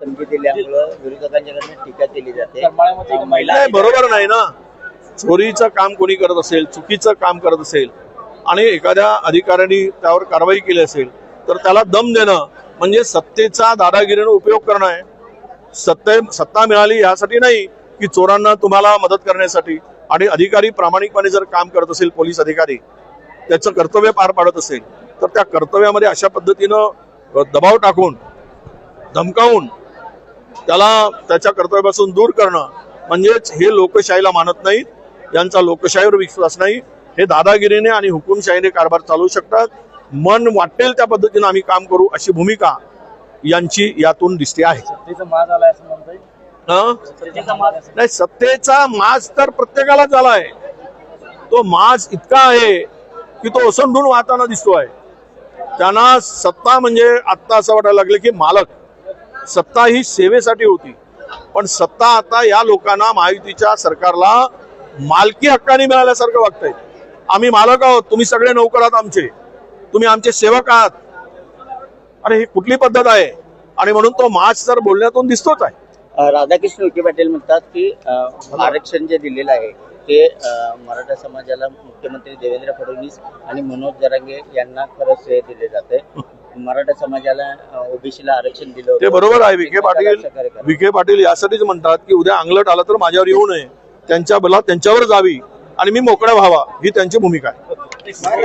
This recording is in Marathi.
धमकी दिल्यामुळं विरोधकांच्याकडनं टीका केली जाते. महिला नाही बरोबर नाही ना. चोरीचं काम कोणी करत असेल चुकीचं काम करत असेल आणि एखाद्या अधिकाऱ्याने त्यावर कारवाई केली असेल तर त्याला दम देणं म्हणजे सत्तेचा दादागिरीनं उपयोग करणं आहे. सत्ते सत्ता मिळाली यासाठी नाही की चोरांना तुम्हाला मदत करण्यासाठी. आणि अधिकारी प्रामाणिकपणे जर काम करत असेल पोलीस अधिकारी त्याचं कर्तव्य पार पाडत असेल तर त्या कर्तव्यामध्ये अशा पद्धतीनं दबाव टाकून धमकावून त्याला त्याच्या कर्तव्यापासून दूर करणं म्हणजेच हे लोकशाहीला मानत नाहीत यांचा लोकशाहीवर विश्वास नाही. हे दादागिरीने आणि हुकुमशाहीने कारभार चालवू शकतात. मन वाटेल त्या पद्धतीनं आम्ही काम करू अशी भूमिका यांची यातून दिसते आहे. हं? नाही सत्तेचा माज तर प्रत्येकाला झालाय. तो माज इतका आहे की तो ओसंडून वाहताना दिसतोय. त्यांना सत्ता म्हणजे आत्ता असं वाटायला लागलं की मालक. सत्ता ही सेवेसाठी होती. पण सत्ता आता या लोकांना महायुतीच्या सरकारला मालकी हक्काने मिळाल्यासारखं वागतंय. आम्ही मालक आहोत तुम्ही सगळे नौकर आहात आमचे. तुम्ही आमचे सेवक आहात. अरे ही कुठली पद्धत आहे? आणि म्हणून तो माज तर बोलण्यातून दिसतोच आहे. राधाकृष्ण विखे पाटील म्हणतात की आरक्षण जे दिलेलं आहे ते मराठा समाजाला मुख्यमंत्री देवेंद्र फडणवीस आणि मनोज जरांगे यांना खरं श्रेय दिले जाते. मराठा समाजाला ओबीसीला आरक्षण दिलं. ते बरोबर आहे विखे पाटील. विखे पाटील यासाठीच म्हणतात की उद्या अंगलट आलं तर माझ्यावर येऊ नये त्यांच्या बला त्यांच्यावर जावी आणि मी मोकळा व्हावा ही त्यांची भूमिका आहे